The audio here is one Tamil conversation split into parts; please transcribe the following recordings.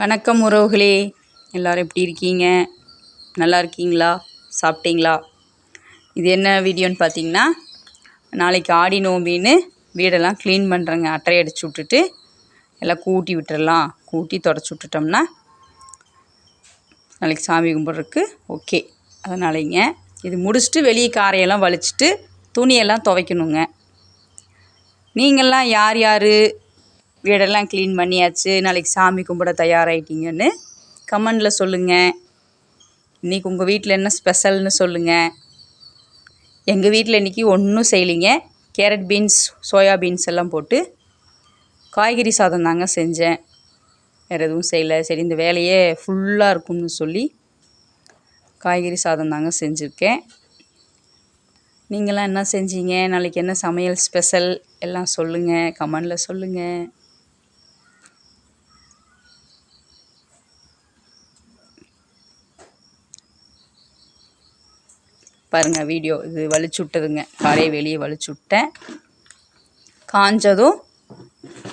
வணக்கம் உறவுகளே. எல்லோரும் எப்படி இருக்கீங்க? நல்லா இருக்கீங்களா? சாப்பிட்டீங்களா? இது என்ன வீடியோன்னு பார்த்தீங்கன்னா நாளைக்கு ஆடி நோம்பின்னு வீடெல்லாம் க்ளீன் பண்ணுறேங்க அட்டை அடிச்சு விட்டுட்டு எல்லாம் கூட்டி விட்டுறலாம். கூட்டி தொடச்சி விட்டுட்டோம்னா நாளைக்கு சாமி கும்பிட்றதுக்கு ஓகே அதனாலங்க இது முடிச்சுட்டு வெளியே காரையெல்லாம் வலிச்சிட்டு துணியெல்லாம் துவைக்கணுங்க. நீங்கள்லாம் யார் யார்? வீடெல்லாம் க்ளீன் பண்ணியாச்சு. நாளைக்கு சாமி கும்பிட தயாராகிட்டீங்கன்னு கமெண்டில் சொல்லுங்கள் இன்றைக்கி உங்கள் வீட்டில் என்ன ஸ்பெஷல்னு சொல்லுங்கள் எங்கள் வீட்டில் இன்றைக்கி ஒன்றும் செய்யலிங்க. கேரட் பீன்ஸ் சோயா பீன்ஸ் எல்லாம் போட்டு காய்கறி சாதம் தாங்க செஞ்சேன். வேறு எதுவும் செய்யலை. சரி இந்த வேலையே ஃபுல்லாக இருக்கும்னு சொல்லி காய்கறி சாதம் தாங்க செஞ்சுருக்கேன். நீங்களாம் என்ன செஞ்சீங்க? நாளைக்கு என்ன சமையல் ஸ்பெஷல் எல்லாம் சொல்லுங்கள் கமெண்டில் சொல்லுங்கள் பாருங்கள் வீடியோ இது வலிச்சு விட்டதுங்க. காலையை வெளியே வலிச்சு விட்டேன். காஞ்சதும்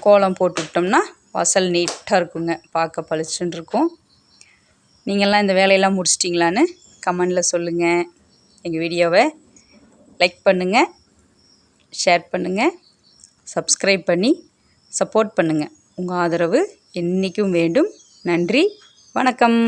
கோலம் போட்டு விட்டோம்னா வாசல் நீட்டாக இருக்குங்க. பார்க்க பளிச்சுன்னு இருக்கும். நீங்கள்லாம் இந்த வேலையெல்லாம் முடிச்சிட்டிங்களான்னு கமெண்டில் சொல்லுங்கள் எங்கள் வீடியோவை லைக் பண்ணுங்கள் ஷேர் பண்ணுங்கள் சப்ஸ்கிரைப் பண்ணி சப்போர்ட் பண்ணுங்கள் உங்கள் ஆதரவு என்றைக்கும் வேண்டும். நன்றி வணக்கம்.